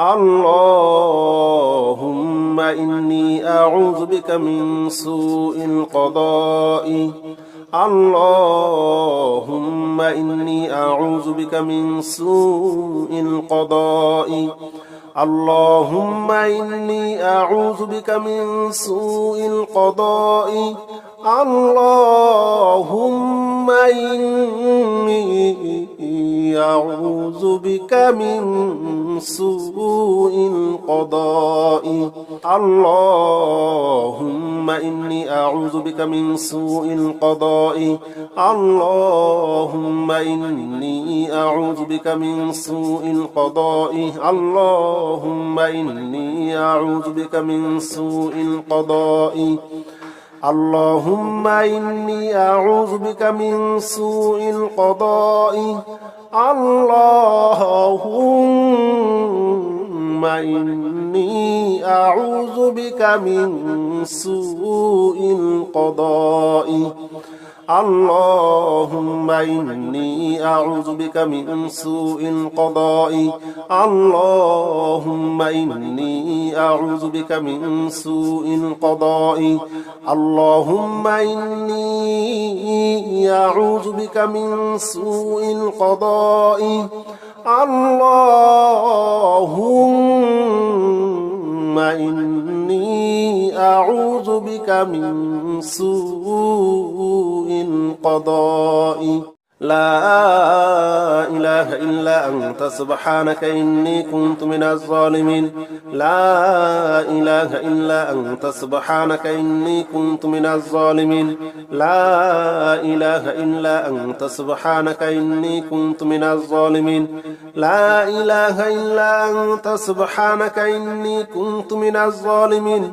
اللهم إني أعوذ بك من سوء القضاء. اللهم إني أعوذ بك من سوء القضاء. اللهم إني أعوذ بك من سوء القضاء. اللهم إني أعوذ بك من سوء القضاء. اللهم إني أعوذ بك من سوء القضاء. اللهم إني أعوذ بك من سوء القضاء. اللهم إني أعوذ بك من سوء القضاء. اللهم إني أعوذ بك من سوء القضاء. اللهم إني أعوذ بك من سوء القضاء. اللهم إني أعوذ بك من سوء القضاء. اللهم إني أعوذ بك من سوء القضاء. اللهم إني أعوذ بك من سوء القضاء. اللهم إني أعوذ بك من سوء القضاء. لا إله إلا أنت سبحانك إني كنت من الظالمين. لا إله إلا أنت سبحانك إني كنت من الظالمين. لا إله إلا أنت سبحانك إني كنت من الظالمين. لا إله إلا أنت سبحانك إني كنت من الظالمين.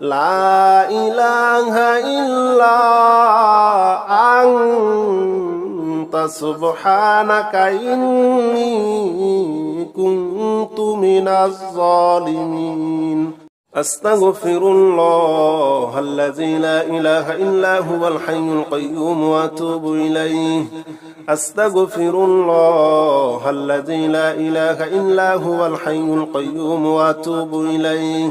لا إله إلا أنت سبحانك إني كنت من الظالمين أستغفر الله الذي لا إله إلا هو الحي القيوم وأتوب إليه أستغفر الله الذي لا إله إلا هو الحي القيوم وأتوب إليه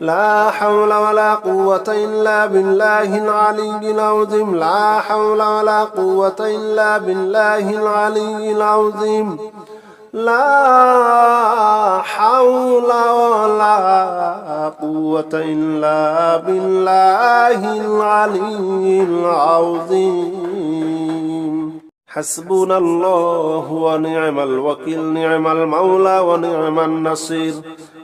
لا حول ولا قوة إلا بالله العلي العظيم. لا حول ولا قوة إلا بالله العلي العظيم. لا حول ولا قوة إلا بالله العلي العظيم. حسبنا الله ونعم الوكيل نعم المولى ونعم النصير.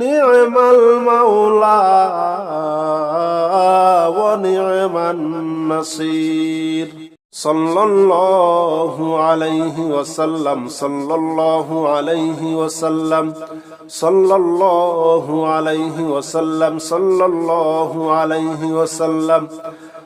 নিয়মাল মৌলা ও নিয়মান নাসির। সাল্লাল্লাহু আলাইহি ওয়াসাল্লাম, সাল্লাল্লাহু আলাইহি ওয়াসাল্লাম, সাল্লাল্লাহু আলাইহি ওয়াসাল্লাম, সাল্লাল্লাহু আলাইহি ওয়াসাল্লাম